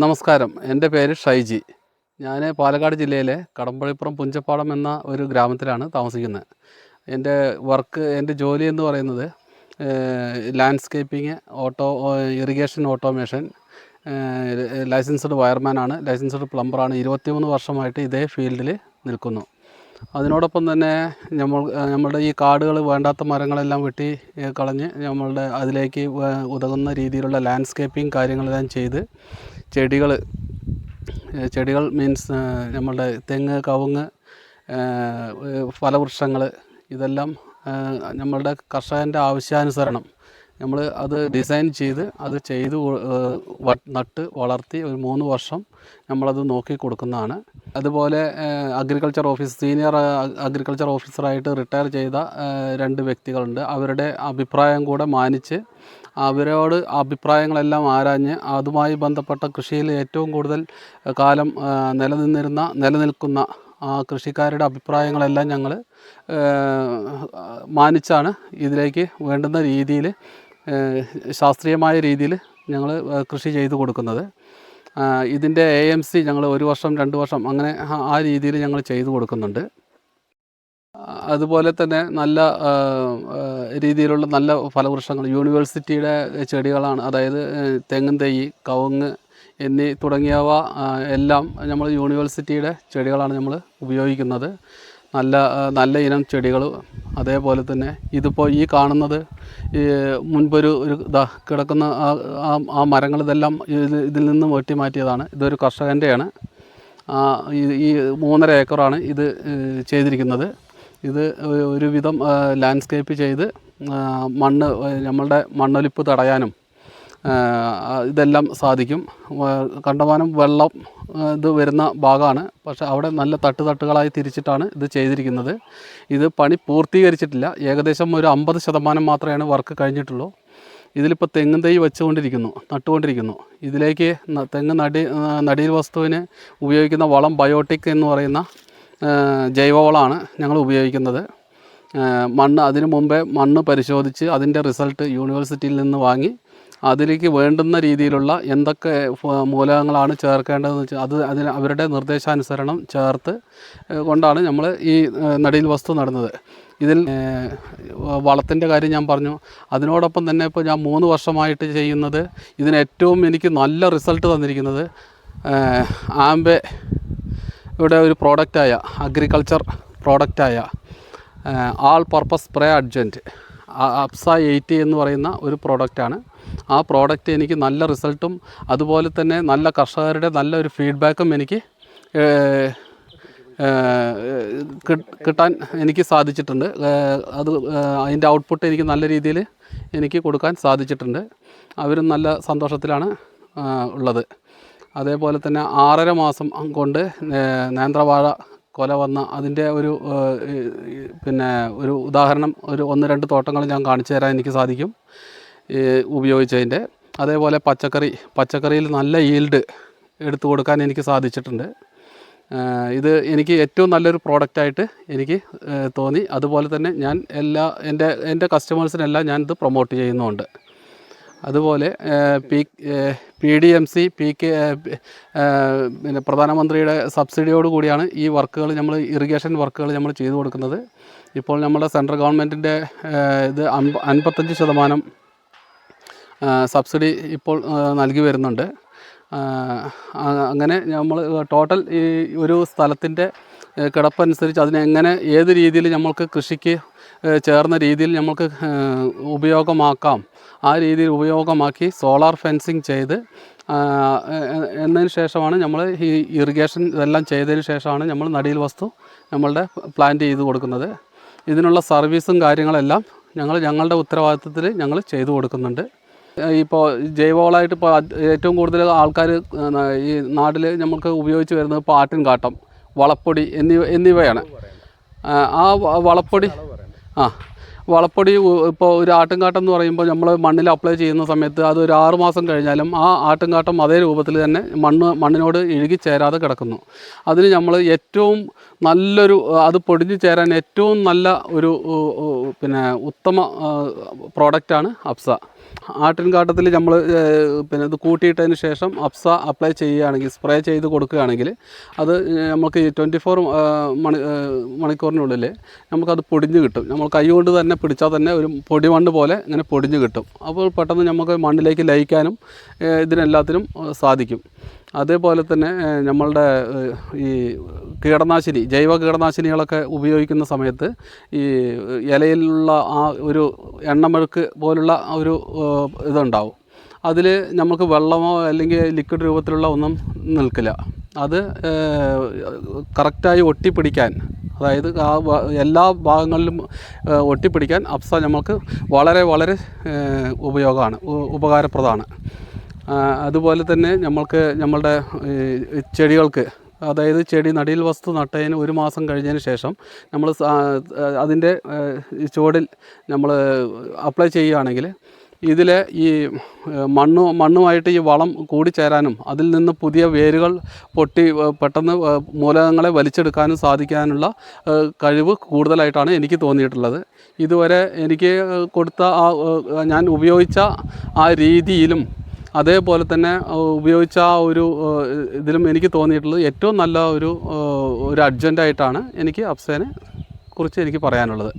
നമസ്കാരം. എന്റെ പേര് ഷൈജി. ഞാൻ പാലക്കാട് ജില്ലയിലെ കടമ്പഴിപ്പുറം പുഞ്ചപ്പാടം എന്ന ഒരു ഗ്രാമത്തിലാണ് താമസിക്കുന്നത്. എന്റെ വർക്ക് എന്റെ ജോലി എന്ന് പറയുന്നത് landscaping auto irrigation automation licensed വയർമാനാണ് licensed പ്ലംബറാണ് ഇരുപത്തിമൂന്ന് വർഷമായിട്ട് ഇതേ ഫീൽഡിൽ നിൽക്കുന്നു. അതിനോടൊപ്പം തന്നെ നമ്മൾ നമ്മളുടെ ഈ കാടുകൾ വേണ്ടാത്ത മരങ്ങളെല്ലാം വെട്ടി കളഞ്ഞ് നമ്മളുടെ അതിലേക്ക് ഉതകുന്ന രീതിയിലുള്ള ലാൻഡ്സ്കേപ്പിംഗ് കാര്യങ്ങളെല്ലാം ചെയ്ത് ചെടികൾ ചെടികൾ മീൻസ് നമ്മളുടെ തെങ്ങ് കവുങ്ങ് ഫലവൃക്ഷങ്ങൾ ഇതെല്ലാം നമ്മളുടെ കർഷകന്റെ ആവശ്യാനുസരണം. നമ്മൾ അത് ഡിസൈൻ ചെയ്ത് അത് ചെയ്ത് നട്ട് വളർത്തി ഒരു മൂന്ന് വർഷം നമ്മളത് നോക്കി കൊടുക്കുന്നതാണ്. അതുപോലെ അഗ്രികൾച്ചർ ഓഫീസ് സീനിയർ അഗ്രികൾച്ചർ ഓഫീസറായിട്ട് റിട്ടയർ ചെയ്ത രണ്ട് വ്യക്തികളുണ്ട്. അവരുടെ അഭിപ്രായം കൂടെ മാനിച്ച് അവരോട് അഭിപ്രായങ്ങളെല്ലാം ആരാഞ്ഞ് അതുമായി ബന്ധപ്പെട്ട കൃഷിയിൽ ഏറ്റവും കൂടുതൽ കാലം നിലനിന്നിരുന്ന നിലനിൽക്കുന്ന ആ കൃഷിക്കാരുടെ അഭിപ്രായങ്ങളെല്ലാം ഞങ്ങൾ മാനിച്ചാണ് ഇതിലേക്ക് വേണ്ടുന്ന രീതിയിൽ ശാസ്ത്രീയമായ രീതിയിൽ ഞങ്ങൾ കൃഷി ചെയ്തു കൊടുക്കുന്നത്. ഇതിന്റെ എ എം സി ഞങ്ങൾ ഒരു വർഷം രണ്ട് വർഷം അങ്ങനെ ആ- രീതിയിൽ ഞങ്ങൾ ചെയ്തു കൊടുക്കുന്നുണ്ട്. അതുപോലെ തന്നെ നല്ല രീതിയിലുള്ള നല്ല ഫലവൃക്ഷങ്ങൾ യൂണിവേഴ്സിറ്റിയുടെ ചെടികളാണ് അതായത് തെങ്ങും തൈ കവുങ്ങ് എന്നീ തുടങ്ങിയവ എല്ലാം നമ്മൾ യൂണിവേഴ്സിറ്റിയുടെ ചെടികളാണ് നമ്മൾ ഉപയോഗിക്കുന്നത്. നല്ല നല്ല ഇനം ചെടികൾ അതേപോലെ തന്നെ ഇതിപ്പോൾ ഈ കാണുന്നത് ഈ മുൻപൊരു ഒരു കിടക്കുന്ന ആ ആ- മരങ്ങൾ ഇതെല്ലാം ഇത് ഇതിൽ നിന്ന് വെട്ടി മാറ്റിയതാണ്. ഇതൊരു കർഷകന്റെയാണ് ഈ മൂന്നര ഏക്കറാണ് ഇത് ചെയ്തിരിക്കുന്നത്. ഇത് ഒരുവിധം ലാൻഡ്സ്കേപ്പ് ചെയ്ത് മണ്ണ് നമ്മളുടെ മണ്ണൊലിപ്പ് തടയാനും ഇതെല്ലാം സാധിക്കും. കണ്ടമാനം വെള്ളം ഇത് വരുന്ന ഭാഗമാണ്. പക്ഷെ അവിടെ നല്ല തട്ട് തട്ടുകളായി തിരിച്ചിട്ടാണ് ഇത് ചെയ്തിരിക്കുന്നത്. ഇത് പണി പൂർത്തീകരിച്ചിട്ടില്ല. ഏകദേശം ഒരു അമ്പത് ശതമാനം മാത്രമാണ് വർക്ക് കഴിഞ്ഞിട്ടുള്ളൂ. ഇതിലിപ്പോൾ തെങ്ങും തൈ വെച്ചുകൊണ്ടിരിക്കുന്നു നട്ടുകൊണ്ടിരിക്കുന്നു. ഇതിലേക്ക് തെങ്ങ് നടി നടീൽ വസ്തുവിന് ഉപയോഗിക്കുന്ന വളം ബയോട്ടിക് എന്ന് പറയുന്ന ജൈവവളമാണ് ഞങ്ങൾ ഉപയോഗിക്കുന്നത്. മണ്ണ് അതിനു മുമ്പേ മണ്ണ് പരിശോധിച്ച് അതിന്റെ റിസൾട്ട് യൂണിവേഴ്സിറ്റിയിൽ നിന്ന് വാങ്ങി അതിലേക്ക് വേണ്ടുന്ന രീതിയിലുള്ള എന്തൊക്കെ മൂലകങ്ങളാണ് ചേർക്കേണ്ടതെന്ന് വെച്ചാൽ അത് അതിന് അവരുടെ നിർദ്ദേശാനുസരണം ചേർത്ത് കൊണ്ടാണ് നമ്മൾ ഈ നടിയിൽ വസ്തു നടുന്നത്. ഇതിൽ വളത്തിന്റെ കാര്യം ഞാൻ പറഞ്ഞു. അതിനോടൊപ്പം തന്നെ ഇപ്പോൾ ഞാൻ മൂന്ന് വർഷമായിട്ട് ചെയ്യുന്നത് ഇതിന് ഏറ്റവും എനിക്ക് നല്ല റിസൾട്ട് തന്നിരിക്കുന്നത് ആംബെ ഇവിടെ ഒരു പ്രോഡക്റ്റായ agriculture പ്രോഡക്റ്റായ all purpose spray adjuvant Apsa eighty എന്ന് പറയുന്ന ഒരു പ്രോഡക്റ്റാണ് ആ പ്രോഡക്റ്റ് എനിക്ക് നല്ല റിസൾട്ടും അതുപോലെ തന്നെ നല്ല കർഷകരുടെ നല്ലൊരു ഫീഡ്ബാക്കും എനിക്ക് കിട്ടാൻ എനിക്ക് സാധിച്ചിട്ടുണ്ട്. അത് അതിന്റെ ഔട്ട്പുട്ട് എനിക്ക് നല്ല രീതിയിൽ എനിക്ക് കൊടുക്കാൻ സാധിച്ചിട്ടുണ്ട്. അവരും നല്ല സന്തോഷത്തിലാണ് ഉള്ളത്. അതേപോലെ തന്നെ ആറര മാസം കൊണ്ട് നേന്ത്രവാഴ കൊല വന്ന അതിന്റെ ഒരു പിന്നെ ഒരു ഉദാഹരണം ഒരു ഒന്ന് രണ്ട് തോട്ടങ്ങൾ ഞാൻ കാണിച്ചു തരാൻ എനിക്ക് സാധിക്കും ഉപയോഗിച്ചതിന്റെ. അതേപോലെ പച്ചക്കറി പച്ചക്കറിയിൽ നല്ല ഈൽഡ് എടുത്തു കൊടുക്കാൻ എനിക്ക് സാധിച്ചിട്ടുണ്ട്. ഇത് എനിക്ക് ഏറ്റവും നല്ലൊരു പ്രോഡക്റ്റായിട്ട് എനിക്ക് തോന്നി. അതുപോലെ തന്നെ ഞാൻ എല്ലാ എന്റെ എന്റെ കസ്റ്റമേഴ്സിനെല്ലാം ഞാൻ ഇത് പ്രൊമോട്ട് ചെയ്യുന്നുമുണ്ട് അതുപോലെ P P D M C P K പിന്നെ പ്രധാനമന്ത്രിയുടെ സബ്സിഡിയോട് കൂടിയാണ് ഈ വർക്കുകൾ നമ്മൾ ഇറിഗേഷൻ വർക്കുകൾ നമ്മൾ ചെയ്തു കൊടുക്കുന്നത്. ഇപ്പോൾ നമ്മുടെ സെൻട്രൽ ഗവൺമെന്റിന്റെ ഇത് അൻപ അൻപത്തഞ്ച് ശതമാനം സബ്സിഡി ഇപ്പോൾ നൽകി വരുന്നുണ്ട്. അങ്ങനെ നമ്മൾ ടോട്ടൽ ഈ ഒരു സ്ഥലത്തിന്റെ കിടപ്പനുസരിച്ച് അതിനെങ്ങനെ ഏത് രീതിയിൽ നമ്മൾക്ക് കൃഷിക്ക് ചേർന്ന രീതിയിൽ നമ്മൾക്ക് ഉപയോഗമാക്കാം ആ രീതിയിൽ ഉപയോഗമാക്കി സോളാർ ഫെൻസിങ് ചെയ്ത് എന്നതിന് ശേഷമാണ് നമ്മൾ ഈ ഇറിഗേഷൻ ഇതെല്ലാം ചെയ്തതിന് ശേഷമാണ് നമ്മൾ നടിയിൽ വസ്തു നമ്മളുടെ പ്ലാന്റ് ചെയ്ത് കൊടുക്കുന്നത്. ഇതിനുള്ള സർവീസും കാര്യങ്ങളെല്ലാം ഞങ്ങൾ ഞങ്ങളുടെ ഉത്തരവാദിത്വത്തിൽ ഞങ്ങൾ ചെയ്തു കൊടുക്കുന്നുണ്ട്. ഇപ്പോൾ ജൈവവളമായിട്ട് ഇപ്പോൾ ഏറ്റവും കൂടുതൽ ആൾക്കാർ ഈ നാട്ടിൽ നമുക്ക് ഉപയോഗിച്ച് വരുന്നത് ഇപ്പോൾ ആട്ടിൻകാട്ടം വളപ്പൊടി എന്നിവ എന്നിവയാണ്. ആ, വളപ്പൊടി ആ വളപ്പൊടി ഇപ്പോൾ ഒരു ആട്ടുംകാട്ടം എന്ന് പറയുമ്പോൾ നമ്മൾ മണ്ണിൽ അപ്ലൈ ചെയ്യുന്ന സമയത്ത് അത് ഒരു ആറ് മാസം കഴിഞ്ഞാലും ആ ആട്ടുംകാട്ടം അതേ രൂപത്തിൽ തന്നെ മണ്ണ് മണ്ണിനോട് ഇഴുകി ചേരാതെ കിടക്കുന്നു. അതിന് നമ്മൾ ഏറ്റവും നല്ലൊരു അത് പൊടിഞ്ഞു ചേരാൻ ഏറ്റവും നല്ല ഒരു പിന്നെ ഉത്തമ പ്രോഡക്റ്റാണ് അപ്സ. ആട്ടിൻകാട്ടത്തിൽ നമ്മൾ പിന്നെ ഇത് കൂട്ടിയിട്ടതിന് ശേഷം അപ്സ അപ്ലൈ ചെയ്യുകയാണെങ്കിൽ സ്പ്രേ ചെയ്ത് കൊടുക്കുകയാണെങ്കിൽ അത് നമുക്ക് ട്വന്റി ഫോർ മണി മണിക്കൂറിനുള്ളിൽ നമുക്കത് പൊടിഞ്ഞ് കിട്ടും. നമ്മൾ കൈ കൊണ്ട് തന്നെ പിടിച്ചാൽ തന്നെ ഒരു പൊടി മണ്ണ് പോലെ ഇങ്ങനെ പൊടിഞ്ഞ് കിട്ടും. അപ്പോൾ പെട്ടെന്ന് നമുക്ക് മണ്ണിലേക്ക് ലയിക്കാനും ഇതിനെല്ലാത്തിനും സാധിക്കും. അതേപോലെ തന്നെ നമ്മളുടെ ഈ കീടനാശിനി ജൈവ കീടനാശിനികളൊക്കെ ഉപയോഗിക്കുന്ന സമയത്ത് ഈ ഇലയിലുള്ള ആ ഒരു എണ്ണമെഴുക്ക് പോലുള്ള ഒരു ഇതുണ്ടാവും. അതിൽ നമുക്ക് വെള്ളമോ അല്ലെങ്കിൽ ലിക്വിഡ് രൂപത്തിലുള്ള ഒന്നും നിൽക്കില്ല. അത് കറക്റ്റായി ഒട്ടിപ്പിടിക്കാൻ അതായത് ആ എല്ലാ ഭാഗങ്ങളിലും ഒട്ടിപ്പിടിക്കാൻ അപ്സ നമുക്ക് വളരെ വളരെ ഉപയോഗമാണ് ഉപകാരപ്രദമാണ്. അതുപോലെ തന്നെ നമ്മൾക്ക് നമ്മളുടെ ചെടികൾക്ക് അതായത് ചെടി നടിയിൽ വസ്തു നട്ടതിന് ഒരു മാസം കഴിഞ്ഞതിന് ശേഷം നമ്മൾ അതിന്റെ ചുവടിൽ നമ്മൾ അപ്ലൈ ചെയ്യുകയാണെങ്കിൽ ഇതിൽ ഈ മണ്ണു മണ്ണുമായിട്ട് ഈ വളം കൂടിച്ചേരാനും അതിൽ നിന്ന് പുതിയ വേരുകൾ പൊട്ടി പെട്ടെന്ന് മൂലകങ്ങളെ വലിച്ചെടുക്കാനും സാധിക്കാനുള്ള കഴിവ് കൂടുതലായിട്ടാണ് എനിക്ക് തോന്നിയിട്ടുള്ളത്. ഇതുവരെ എനിക്ക് കൊടുത്ത ആ ഞാൻ ഉപയോഗിച്ച ആ രീതിയിലും അതേപോലെ തന്നെ ഉപയോഗിച്ച ആ ഒരു ഇതിലും എനിക്ക് തോന്നിയിട്ടുള്ളത് ഏറ്റവും നല്ല ഒരു ഒരു അഡ്ജന്റായിട്ടാണ് എനിക്ക് അപ്സേനെ കുറിച്ച് എനിക്ക് പറയാനുള്ളത്.